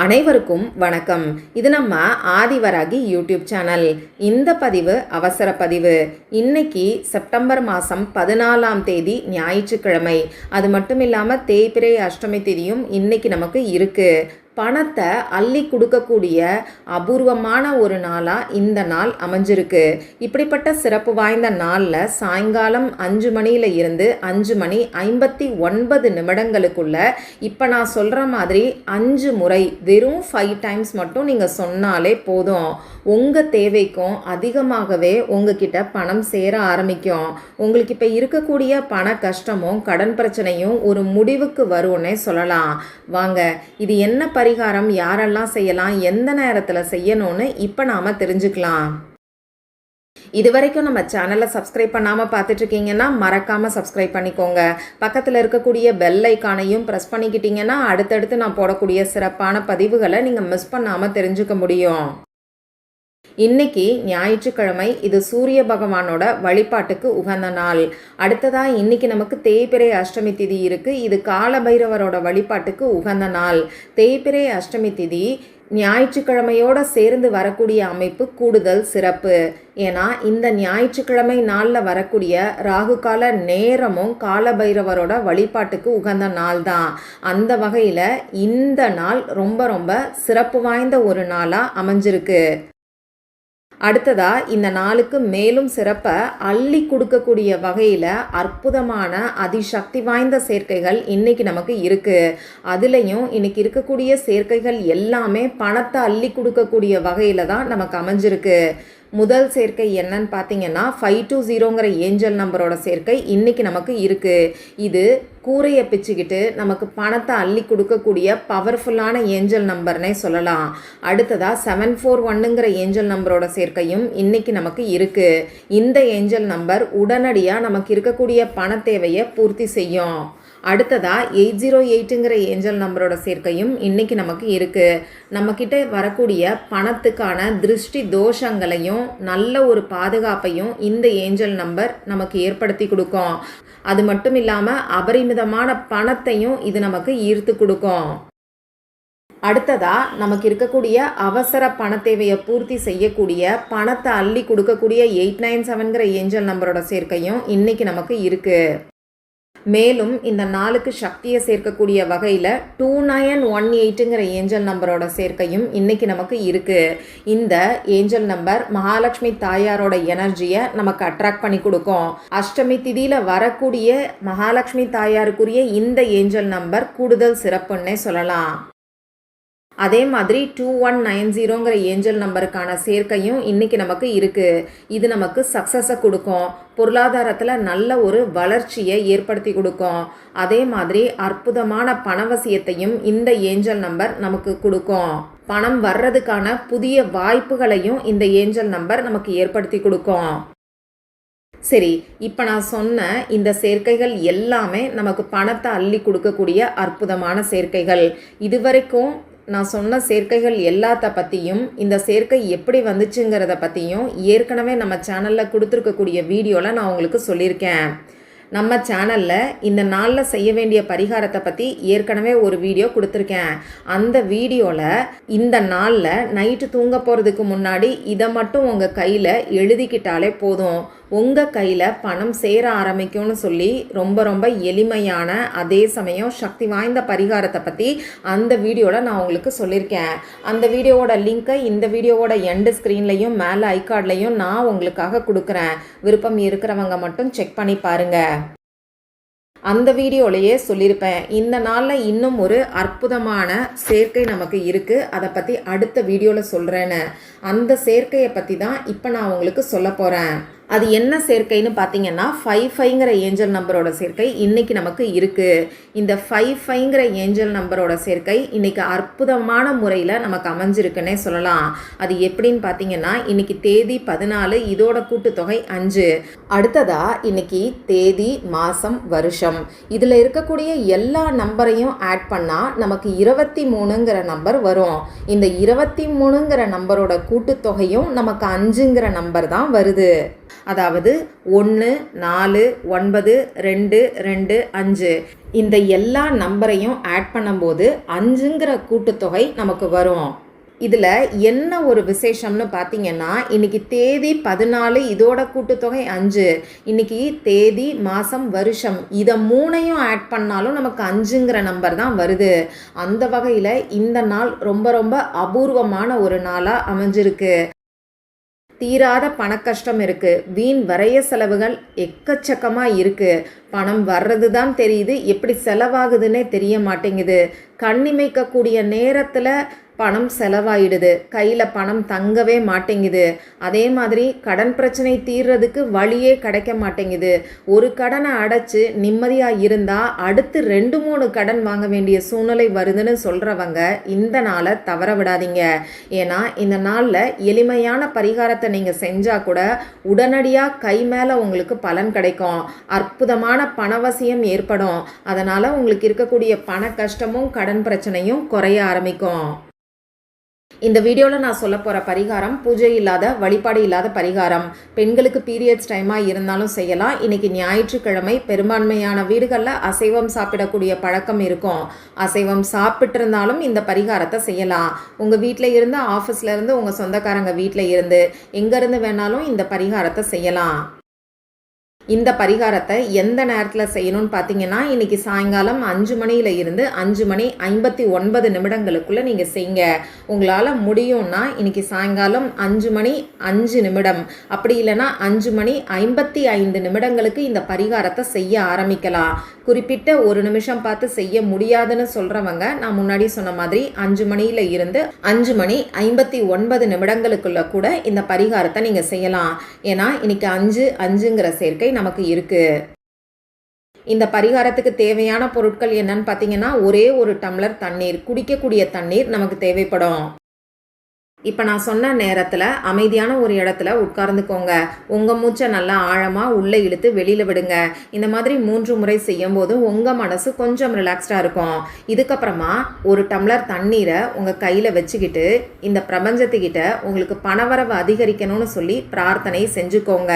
அனைவருக்கும் வணக்கம். இது நம்ம ஆதிவராகி யூடியூப் சேனல். இந்த பதிவு அவசர பதிவு. இன்னைக்கு செப்டம்பர் மாதம் பதினாலாம் தேதி ஞாயிற்றுக்கிழமை. அது மட்டும் இல்லாமல் தேய்பிரை அஷ்டமி தேதியும் இன்னைக்கு நமக்கு இருக்குது பணத்தை அள்ளி கொடுக்கக்கூடிய அபூர்வமான ஒரு நாளாக இந்த நாள் அமைஞ்சிருக்கு. இப்படிப்பட்ட சிறப்பு வாய்ந்த நாளில் சாயங்காலம் அஞ்சு மணியில் இருந்து அஞ்சு மணி ஐம்பத்தி ஒன்பது நிமிடங்களுக்குள்ள இப்போ நான் சொல்கிற மாதிரி அஞ்சு முறை வெறும் ஃபைவ் டைம்ஸ் மட்டும் நீங்கள் சொன்னாலே போதும். உங்கள் தேவைக்கும் அதிகமாகவே உங்ககிட்ட பணம் சேர ஆரம்பிக்கும். உங்களுக்கு இப்போ இருக்கக்கூடிய பண கஷ்டமும் கடன் பிரச்சனையும் ஒரு முடிவுக்கு வரும்னே சொல்லலாம். வாங்க இது என்ன பரிகாரம்? யாரெல்லாம் செய்யலாம்? எந்த நேரத்தில் செய்யணும்னு இப்போ நாம் தெரிஞ்சுக்கலாம். இது வரைக்கும் நம்ம சேனலை சப்ஸ்கிரைப் பண்ணாமல் பார்த்துட்ருக்கீங்கன்னா மறக்காமல் சப்ஸ்கிரைப் பண்ணிக்கோங்க. பக்கத்தில் இருக்கக்கூடிய பெல் ஐக்கானையும் ப்ரெஸ் பண்ணிக்கிட்டிங்கன்னா அடுத்தடுத்து நான் போடக்கூடிய சிறப்பான பதிவுகளை நீங்கள் மிஸ் பண்ணாமல் தெரிஞ்சுக்க முடியும். இன்னைக்கு ஞாயிற்றுக்கிழமை இது சூரிய பகவானோட வழிபாட்டுக்கு உகந்த நாள். அடுத்ததாக இன்னைக்கு நமக்கு தேய்பிரை அஷ்டமி திதி இருக்குது இது கால பைரவரோட வழிபாட்டுக்கு உகந்த நாள். தேய்பிரை அஷ்டமி திதி ஞாயிற்றுக்கிழமையோட சேர்ந்து வரக்கூடிய அமைப்பு கூடுதல் சிறப்பு. ஏன்னா இந்த ஞாயிற்றுக்கிழமை நாளில் வரக்கூடிய ராகு கால நேரமும் கால பைரவரோட வழிபாட்டுக்கு உகந்த நாள் தான். அந்த வகையில் இந்த நாள் ரொம்ப ரொம்ப சிறப்பு வாய்ந்த ஒரு நாளாக அமைஞ்சிருக்கு. அடுத்ததாக இந்த நாளுக்கு மேலும் சிறப்பை அள்ளி கொடுக்கக்கூடிய வகையில் அற்புதமான அதிசக்தி வாய்ந்த சேர்க்கைகள் இன்றைக்கி நமக்கு இருக்குது அதுலேயும் இன்னைக்கு இருக்கக்கூடிய சேர்க்கைகள் எல்லாமே பணத்தை அள்ளி கொடுக்கக்கூடிய வகையில் தான் நமக்கு அமைஞ்சிருக்கு. முதல் சேர்க்கை என்னன்னு பார்த்தீங்கன்னா ஃபைவ் டூ ஜீரோங்கிற ஏஞ்சல் நம்பரோட சேர்க்கை இன்றைக்கி நமக்கு இருக்குது இது கூரையை பிச்சுக்கிட்டு நமக்கு பணத்தை அள்ளி கொடுக்கக்கூடிய பவர்ஃபுல்லான ஏஞ்சல் நம்பர்னே சொல்லலாம். அடுத்ததாக செவன் ஃபோர் ஒன்னுங்கிற ஏஞ்சல் நம்பரோட சேர்க்கையும் இன்றைக்கி நமக்கு இருக்குது இந்த ஏஞ்சல் நம்பர் உடனடியாக நமக்கு இருக்கக்கூடிய பண தேவையை பூர்த்தி செய்யும். அடுத்ததாக எயிட் ஜீரோ எயிட்டுங்கிற ஏஞ்சல் நம்பரோட சேர்க்கையும் இன்றைக்கி நமக்கு இருக்குது நம்மக்கிட்ட வரக்கூடிய பணத்துக்கான திருஷ்டி தோஷங்களையும் நல்ல ஒரு பாதுகாப்பையும் இந்த ஏஞ்சல் நம்பர் நமக்கு ஏற்படுத்தி கொடுக்கும். அது மட்டும் இல்லாமல் அபரிமிதமான பணத்தையும் இது நமக்கு ஈர்த்து கொடுக்கும். அடுத்ததா நமக்கு இருக்கக்கூடிய அவசர பண தேவையை பூர்த்தி செய்யக்கூடிய பணத்தை அள்ளி கொடுக்கக்கூடிய எயிட் நைன் செவன்கிற ஏஞ்சல் நம்பரோட சேர்க்கையும் இன்னைக்கு நமக்கு இருக்குது மேலும் இந்த நாளுக்கு சக்தியை சேர்க்கக்கூடிய வகையில் டூ நயன் ஒன் எயிட்டுங்கிற ஏஞ்சல் நம்பரோட சேர்க்கையும் இன்னைக்கு நமக்கு இருக்குது இந்த ஏஞ்சல் நம்பர் மகாலட்சுமி தாயாரோட எனர்ஜியை நமக்கு அட்ராக்ட் பண்ணி கொடுக்கும். அஷ்டமி திதியில் வரக்கூடிய மகாலட்சுமி தாயாருக்குரிய இந்த ஏஞ்சல் நம்பர் கூடுதல் சிறப்புன்னே சொல்லலாம். அதே மாதிரி டூ ஒன் நைன் ஜீரோங்கிற ஏஞ்சல் நம்பருக்கான சேர்க்கையும் இன்றைக்கி நமக்கு இருக்குது இது நமக்கு சக்ஸஸை கொடுக்கும். பொருளாதாரத்தில் நல்ல ஒரு வளர்ச்சியை ஏற்படுத்தி கொடுக்கும். அதே மாதிரி அற்புதமான பணவசியத்தையும் இந்த ஏஞ்சல் நம்பர் நமக்கு கொடுக்கும். பணம் வர்றதுக்கான புதிய வாய்ப்புகளையும் இந்த ஏஞ்சல் நம்பர் நமக்கு ஏற்படுத்தி கொடுக்கும். சரி இப்போ நான் சொன்ன இந்த சேர்க்கைகள் எல்லாமே நமக்கு பணத்தை அள்ளி கொடுக்கக்கூடிய அற்புதமான சேர்க்கைகள். இதுவரைக்கும் நான் சொன்ன சேர்க்கைகள் எல்லாத்த பற்றியும் இந்த சேர்க்கை எப்படி வந்துச்சுங்கிறத பற்றியும் ஏற்கனவே நம்ம சேனலில் கொடுத்துருக்கக்கூடிய வீடியோவில் நான் உங்களுக்கு சொல்லியிருக்கேன். நம்ம சேனலில் இந்த நாளில் செய்ய வேண்டிய பரிகாரத்தை பற்றி ஏற்கனவே ஒரு வீடியோ கொடுத்துருக்கேன். அந்த வீடியோவில் இந்த நாளில் நைட்டு தூங்க போகிறதுக்கு முன்னாடி இதை மட்டும் உங்கள் கையில் எழுதிக்கிட்டாலே போதும். உங்கள் கையில் பணம் சேர ஆரம்பிக்கும்னு சொல்லி ரொம்ப ரொம்ப எளிமையான அதே சமயம் சக்தி வாய்ந்த பரிகாரத்தை பற்றி அந்த வீடியோவில் நான் உங்களுக்கு சொல்லியிருக்கேன் அந்த வீடியோவோட லிங்க்கை இந்த வீடியோவோட எண்டு ஸ்க்ரீன்லையும் மேலே ஐகார்ட்லையும் நான் உங்களுக்காக கொடுக்குறேன். விருப்பம் இருக்கிறவங்க மட்டும் செக் பண்ணி பாருங்கள் அந்த வீடியோலையே சொல்லியிருப்பேன் இந்த நாளில் இன்னும் ஒரு அற்புதமான சேர்க்கை நமக்கு இருக்குது அதை பற்றி அடுத்த வீடியோவில் சொல்கிறேன்னு அந்த சேர்க்கையை பற்றி தான் இப்போ நான் உங்களுக்கு சொல்ல போகிறேன் அது என்ன சேர்க்கைன்னு பார்த்தீங்கன்னா ஃபைவ் ஃபைங்கிற ஏஞ்சல் நம்பரோட சேர்க்கை இன்றைக்கி நமக்கு இருக்குது இந்த ஃபைவ் ஃபைங்கிற ஏஞ்சல் நம்பரோட சேர்க்கை இன்றைக்கி அற்புதமான முறையில் நமக்கு அமைஞ்சிருக்குன்னே சொல்லலாம். அது எப்படின்னு பார்த்தீங்கன்னா இன்றைக்கி தேதி பதினாலு இதோட கூட்டுத்தொகை அஞ்சு. அடுத்ததாக இன்றைக்கி தேதி மாதம் வருஷம். இதில் இருக்கக்கூடிய எல்லா நம்பரையும் ஆட் பண்ணால் நமக்கு இருபத்தி மூணுங்கிற நம்பர் வரும். இந்த இருபத்தி மூணுங்கிற நம்பரோட கூட்டுத்தொகையும் நமக்கு அஞ்சுங்கிற நம்பர் தான் வருது. அதாவது ஒன்று நாலு ஒன்பது ரெண்டு ரெண்டு அஞ்சு. இந்த எல்லா நம்பரையும் ஆட் பண்ணும்போது அஞ்சுங்கிற கூட்டுத்தொகை நமக்கு வரும். இதில் என்ன ஒரு விசேஷம்னு பார்த்தீங்கன்னா இன்னைக்கு தேதி பதினாலு இதோட கூட்டுத்தொகை அஞ்சு. இன்னைக்கு தேதி மாதம் வருஷம். இதை மூணையும் ஆட் பண்ணாலும் நமக்கு அஞ்சுங்கிற நம்பர் தான் வருது. அந்த வகையில் இந்த நாள் ரொம்ப ரொம்ப அபூர்வமான ஒரு நாளாக அமைஞ்சிருக்கு. தீராத பணக்கஷ்டம் இருக்குது வீண் வரைய செலவுகள் எக்கச்சக்கமாக இருக்குது பணம் வர்றது தான் தெரியுது. எப்படி செலவாகுதுன்னே தெரிய மாட்டேங்குது. கண்ணிமைக்கக்கூடிய நேரத்தில் பணம் செலவாயிடுது. கையில் பணம் தங்கவே மாட்டேங்குது. அதே மாதிரி கடன் பிரச்சனை தீர்றதுக்கு வழியே கிடைக்க மாட்டேங்குது. ஒரு கடனை அடைச்சி நிம்மதியாக இருந்தால் அடுத்து ரெண்டு மூணு கடன் வாங்க வேண்டிய சூழ்நிலை வருதுன்னு சொல்கிறவங்க இந்த நாளை தவற விடாதீங்க. ஏன்னா இந்த நாளில் எளிமையான பரிகாரத்தை நீங்கள் செஞ்சால் கூட உடனடியாக கை மேலே உங்களுக்கு பலன் கிடைக்கும். அற்புதமான பணவசியம் ஏற்படும். அதனால் உங்களுக்கு இருக்கக்கூடிய பண கஷ்டமும் கடன் பிரச்சனையும் குறைய ஆரம்பிக்கும். இந்த வீடியோவில் நான் சொல்ல போகிற பரிகாரம் பூஜை இல்லாத வழிபாடு இல்லாத பரிகாரம். பெண்களுக்கு பீரியட்ஸ் டைமாக இருந்தாலும் செய்யலாம். இன்றைக்கி ஞாயிற்றுக்கிழமை பெரும்பான்மையான வீடுகளில் அசைவம் சாப்பிடக்கூடிய பழக்கம் இருக்கும். அசைவம் சாப்பிட்டு இருந்தாலும் இந்த பரிகாரத்தை செய்யலாம். உங்கள் வீட்டில் இருந்து ஆஃபீஸில் இருந்து உங்கள் சொந்தக்காரங்க வீட்டில் இருந்து எங்கேருந்து வேணாலும் இந்த பரிகாரத்தை செய்யலாம். இந்த பரிகாரத்தை எந்த நேரத்தில் செய்யணும்னு பார்த்தீங்கன்னா இன்னைக்கு சாயங்காலம் அஞ்சு மணியில் இருந்து அஞ்சு மணி ஐம்பத்தி ஒன்பது நிமிடங்களுக்குள்ளே நீங்கள் செய்யுங்க உங்களால் முடியும்னா இன்னைக்கு சாயங்காலம் அஞ்சு மணி அஞ்சு நிமிடம். அப்படி இல்லைன்னா அஞ்சு மணி ஐம்பத்தி ஐந்து நிமிடங்களுக்கு இந்த பரிகாரத்தை செய்ய ஆரம்பிக்கலாம். குறிப்பிட்ட ஒரு நிமிஷம் பார்த்து செய்ய முடியாதுன்னு சொல்கிறவங்க நான் முன்னாடி சொன்ன மாதிரி அஞ்சு மணியில் இருந்து அஞ்சு மணி ஐம்பத்தி ஒன்பது நிமிடங்களுக்குள்ள கூட இந்த பரிகாரத்தை நீங்கள் செய்யலாம். ஏன்னா இன்னைக்கு அஞ்சு அஞ்சுங்கிற சேர்க்கை நமக்கு இருக்கு. இந்த பரிகாரத்துக்கு தேவையான பொருட்கள் என்னன்னு பார்த்தீங்கன்னா ஒரே ஒரு டம்ளர் தண்ணீர் குடிக்கக்கூடிய தண்ணீர் நமக்கு தேவைப்படும். இப்போ நான் சொன்ன நேரத்தில் அமைதியான ஒரு இடத்துல உட்கார்ந்துக்கோங்க. உங்கள் மூச்சை நல்லா ஆழமாக உள்ளே இழுத்து வெளியில் விடுங்க. இந்த மாதிரி மூன்று முறை செய்யும் போது உங்கள் மனசு கொஞ்சம் ரிலாக்ஸ்டாக இருக்கும். இதுக்கப்புறமா ஒரு டம்ளர் தண்ணீரை உங்கள் கையில் வச்சுக்கிட்டு இந்த பிரபஞ்சத்துக்கிட்ட உங்களுக்கு பணவரவு அதிகரிக்கணும்னு சொல்லி பிரார்த்தனை செஞ்சுக்கோங்க.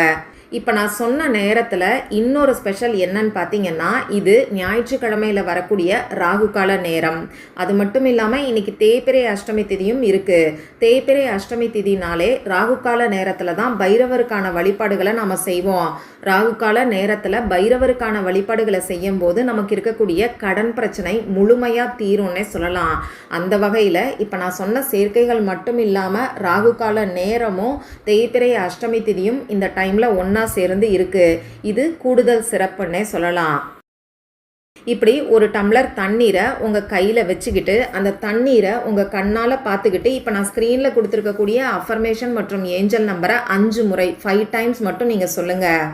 இப்போ நான் சொன்ன நேரத்தில் இன்னொரு ஸ்பெஷல் என்னன்னு பார்த்தீங்கன்னா இது ஞாயிற்றுக்கிழமையில் வரக்கூடிய ராகு கால நேரம். அது மட்டும் இல்லாமல் இன்னைக்கு தேய்பிரை அஷ்டமி திதியும் இருக்குது தேய்பிரை அஷ்டமி திதினாலே ராகு கால நேரத்தில் தான் பைரவருக்கான வழிபாடுகளை நாம் செய்வோம். ராகு கால நேரத்தில் பைரவருக்கான வழிபாடுகளை செய்யும் போது நமக்கு இருக்கக்கூடிய கடன் பிரச்சனை முழுமையாக தீரும்னே சொல்லலாம். அந்த வகையில் இப்போ நான் சொன்ன சேர்க்கைகள் மட்டும் இல்லாமல் ராகு கால நேரமும் தேய்பிரை அஷ்டமி திதியும் இந்த டைமில் ஒன்றா சேர்ந்து இருக்குது இது கூடுதல் சிறப்புன்னே சொல்லலாம். இப்படி ஒரு டம்ளர் தண்ணீரை உங்கள் கையில் வச்சுக்கிட்டு அந்த தண்ணீரை உங்கள் கண்ணால் பார்த்துக்கிட்டு இப்போ நான் ஸ்க்ரீனில் கொடுத்துருக்கக்கூடிய அஃபர்மேஷன் மற்றும் ஏஞ்சல் நம்பரை அஞ்சு முறை ஃபைவ் டைம்ஸ் மட்டும் நீங்கள் சொல்லுங்கள்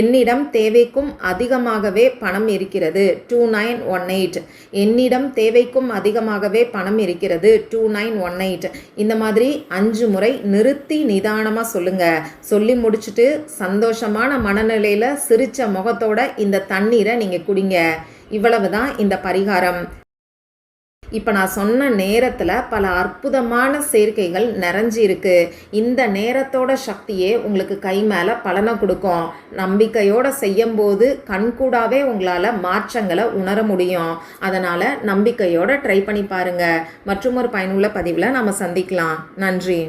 என்னிடம் தேவைக்கும் அதிகமாகவே பணம் இருக்கிறது. Two nine one eight. என்னிடம் தேவைக்கும் அதிகமாகவே பணம் இருக்கிறது. Two nine one eight. இந்த மாதிரி அஞ்சு முறை நிறுத்தி நிதானமாக சொல்லுங்கள் சொல்லி முடிச்சுட்டு சந்தோஷமான மனநிலையில் சிரித்த முகத்தோட இந்த தண்ணீரை நீங்கள் குடிங்க. இவ்வளவு தான் இந்த பரிகாரம். இப்போ நான் சொன்ன நேரத்தில் பல அற்புதமான சேர்க்கைகள் நிறைஞ்சி இருக்கு இந்த நேரத்தோட சக்தியே உங்களுக்கு கை மேலே பலனை கொடுக்கும். நம்பிக்கையோடு செய்யும்போது கண்கூடாவே உங்களால் மாற்றங்களை உணர முடியும். அதனால் நம்பிக்கையோடு ட்ரை பண்ணி பாருங்கள் மற்றும் ஒரு பயனுள்ள பதிவில் நம்ம சந்திக்கலாம். நன்றி.